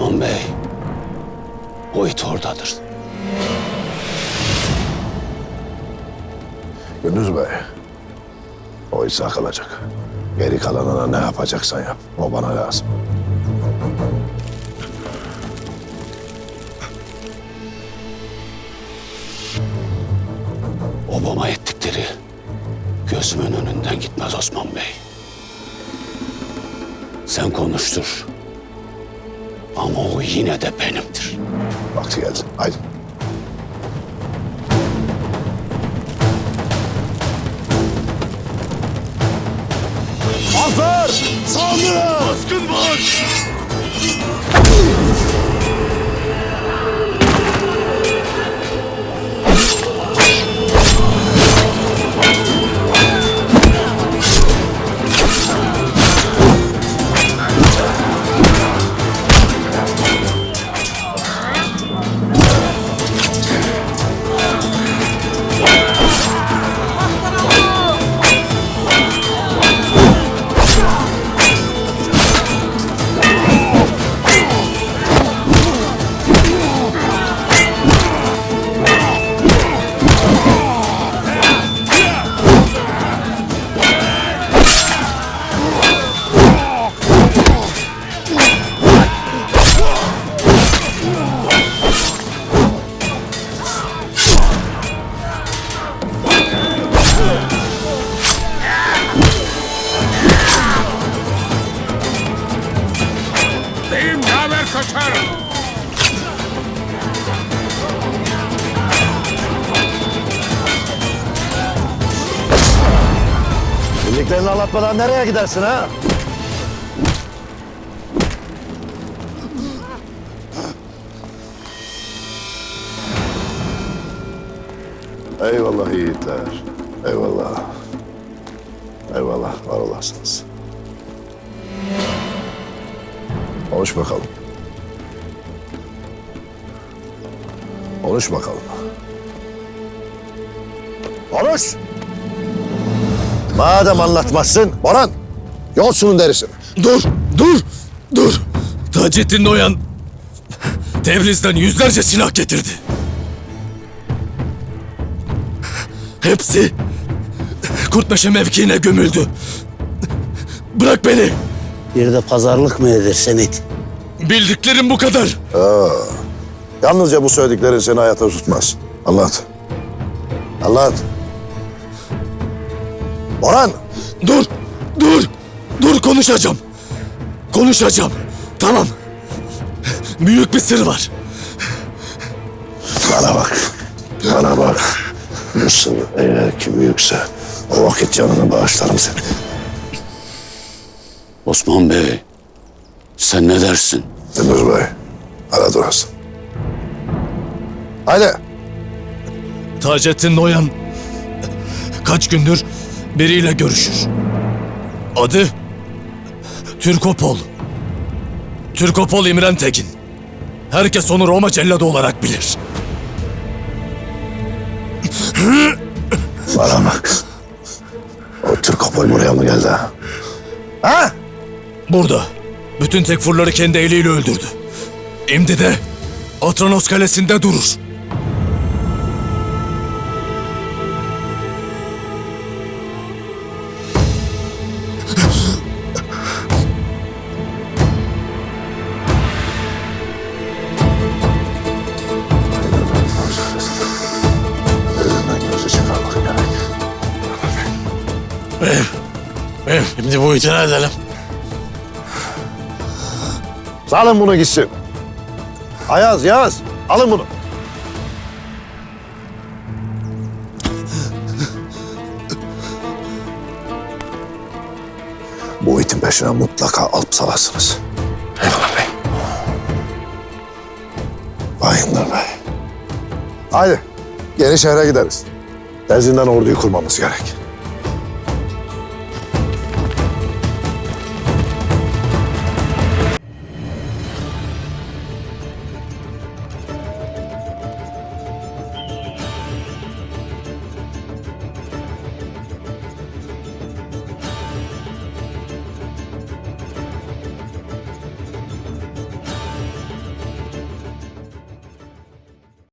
Osman Bey, o it oradadır. Gündüz Bey. O İsa kalacak. Geri kalanına ne yapacaksan yap. O bana lazım. Obama ettikleri gözümün önünden gitmez Osman Bey. Sen konuştur. Ama o yine de benimdir. Vakti geldi. Haydi. Hazır! Saldırın! Baskın var! Bildiklerini anlatmadan nereye gidersin ha? Eyvallah yiğitler. Eyvallah. Eyvallah. Var olasınız. Konuş bakalım. Konuş bakalım. Konuş! Madem anlatmazsın, Boran, yol şunun derisini. Dur, dur, dur. Taceddin Noyan Tebriz'den yüzlerce silah getirdi. Hepsi Kurtmeşe mevkiine gömüldü. Bırak beni. Bir de pazarlık mı edersen et. Bildiklerim bu kadar. Yalnızca bu söylediklerin seni hayata tutmaz. Anlat. Anlat. Boran, Dur, dur, dur konuşacağım. Konuşacağım. Tamam. Büyük bir sır var. bana bak. Bana bak. Bu sır eğer ki büyükse o vakit canını bağışlarım seni. Osman Bey, sen ne dersin? Gündüz Bey, ara durasın. Haydi. Taceddin Noyan kaç gündür biriyle görüşür. Adı Türkopol. Türkopol İmren Tekin. Herkes onu Roma celladı olarak bilir. Bana bak. O Türkopol buraya mı geldi ha? Ha? Burada bütün tekfurları kendi eliyle öldürdü. Şimdi de Atranos kalesinde durur. Şimdi bu itina edelim. Salın bunu gitsin. Ayaz, Yaz. Alın bunu. Bu itin peşine mutlaka alıp salasınız. Eyvallah bey. Bayındır bey. Haydi. Yeni şehre gideriz. Terzinden orduyu kurmamız gerek.